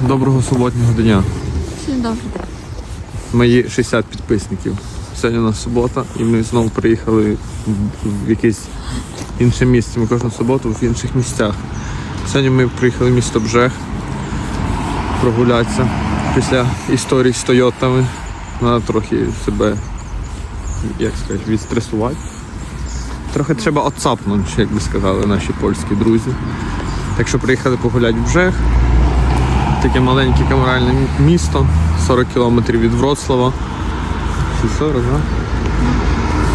Доброго суботнього дня. Всім добре. Мої 60 підписників. Сьогодні у нас субота, і ми знову приїхали в- якесь інше місце. Ми кожну суботу в інших місцях. Сьогодні ми приїхали в місто Бжех прогулятися після історій з Тойотами. Треба трохи себе, як сказати, відстресувати. Трохи треба отцапнути, як би сказали наші польські друзі. Так що приїхали погуляти в Бжех. Таке маленьке камеральне місто, 40 кілометрів від Вроцлава. Чи 40, так?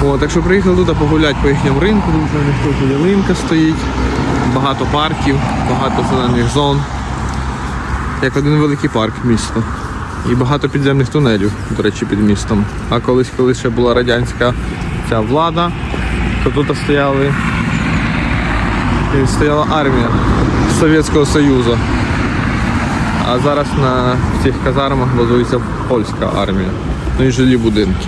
О, так що приїхали туди погуляти по їхньому ринку, тому що них тут ялинка стоїть, багато парків, багато зелених зон. Як один великий парк місто. І багато підземних тунелів, до речі, під містом. А колись, коли ще була радянська ця влада, то тут стояли стояла армія Совєтського Союзу. А зараз на цих казармах базується польська армія. Ну і жилі будинки.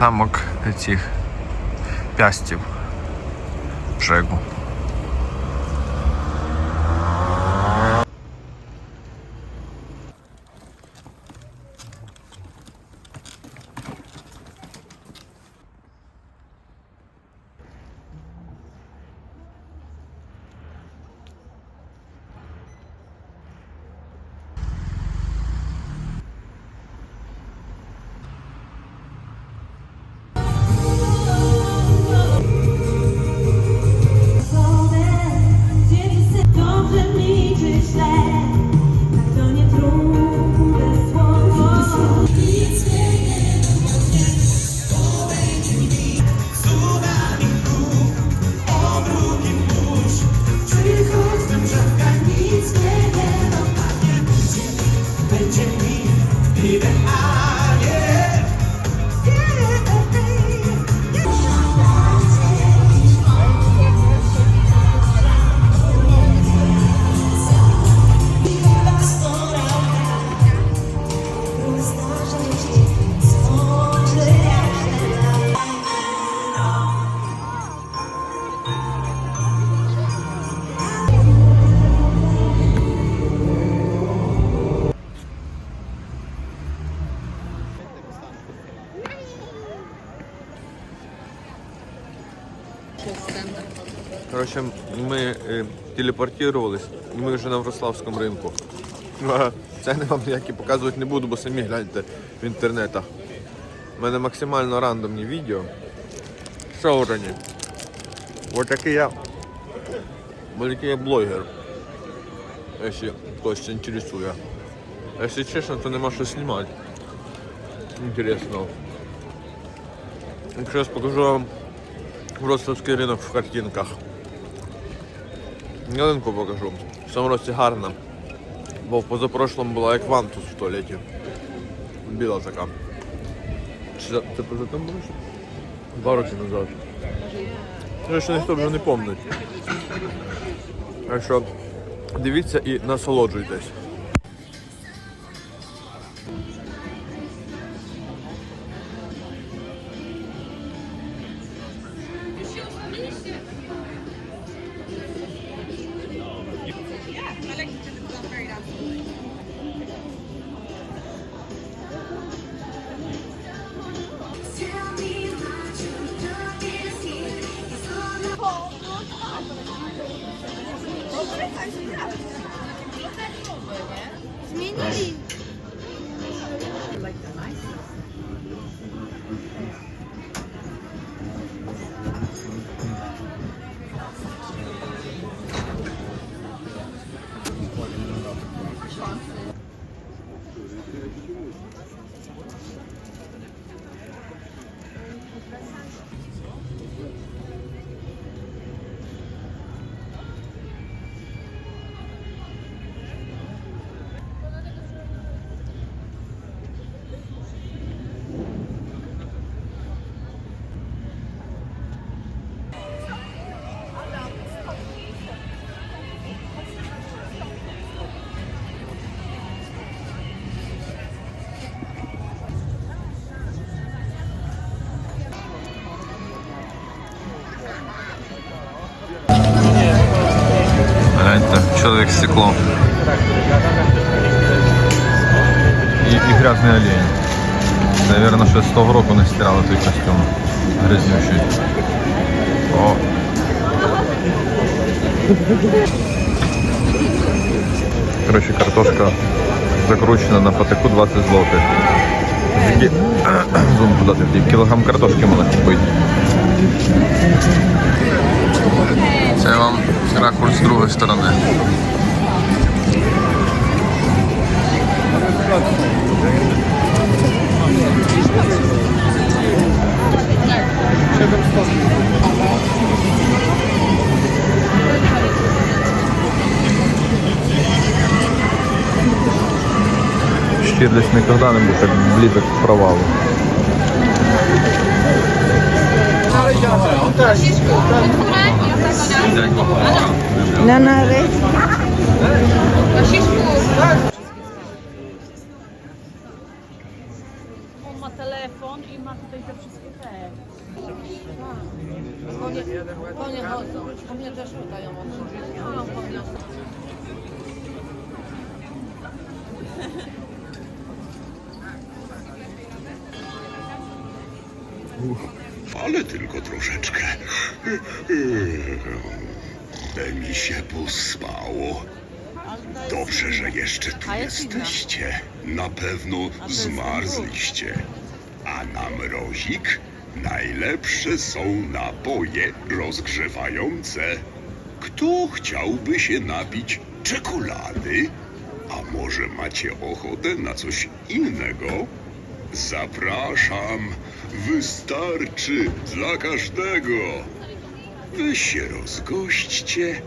Замок цих пястів бжегу. Коротше, ми е, телепортувались, і ми вже на Врославському ринку. Це я вам ніякі показувати не буду, бо самі гляньте в інтернетах. У мене максимально рандомні відео. Собрані. Ось такий я. Великий я блогер. Якщо хтось це інтересує. Якщо чесно, то нема що знімати. Інтересного. Зараз покажу вам Вроцлавський ринок в картинках. Ялинку покажу. В цьому році гарна. Бо в позапрошлому була як вантус в туалеті. Біла така. Чи це поза там було? Два роки назад. Ще ніхто вже не пам'ятає. Так що дивіться і насолоджуйтесь. Чоловік стекло. І, і грязний олень. Наверное, ще з того року не стирали той костюм. Грязнючий. О. Короче, картошка закручена на патику 20 злотих. Такі- Зум куди ти втік? Кілограм картошки можна купити. Це вам ракурс з другої сторони. Штирлиц никогда не був так близок провалу. Na nare. On ma telefon i ma tutaj te wszystkie te. Konie, konie chodzą. Konie też szukają od A, ale tylko troszeczkę. By mi się pospało. Dobrze, że jeszcze tu jesteście. Na pewno zmarzliście. A na mrozik najlepsze są napoje rozgrzewające. Kto chciałby się napić czekolady? A może macie ochotę na coś innego? Zapraszam. Wystarczy dla każdego. Wy się rozgośćcie,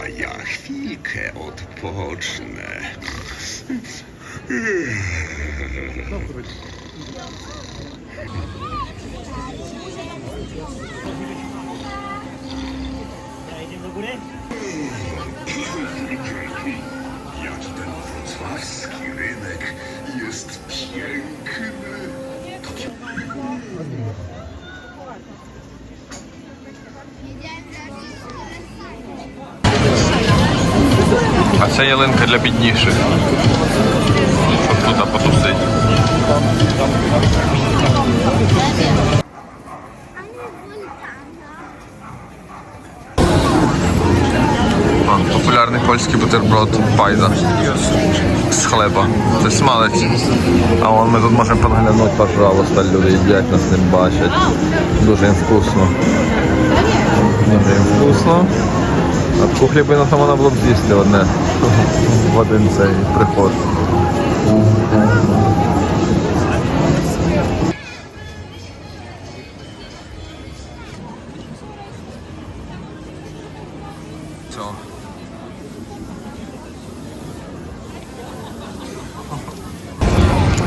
a ja chwilkę odpocznę. це ялинка для бідніших. Щоб тут потусити. Популярний польський бутерброд пайда з хлеба. Це смалець. А вон ми тут можемо подглянути, пожалуйста, люди їдять, нас не бачать. Дуже їм вкусно. Дуже їм вкусно. А таку хлібину то можна було б з'їсти одне в один цей приход.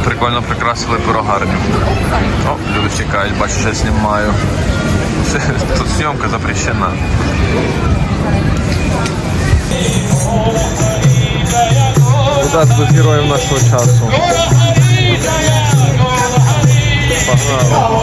Прикольно прикрасили пирогарню. О, люди чекають, бачу, що я знімаю. Тут зйомка запрещена. Удачі до героїв нашого часу. Погнали.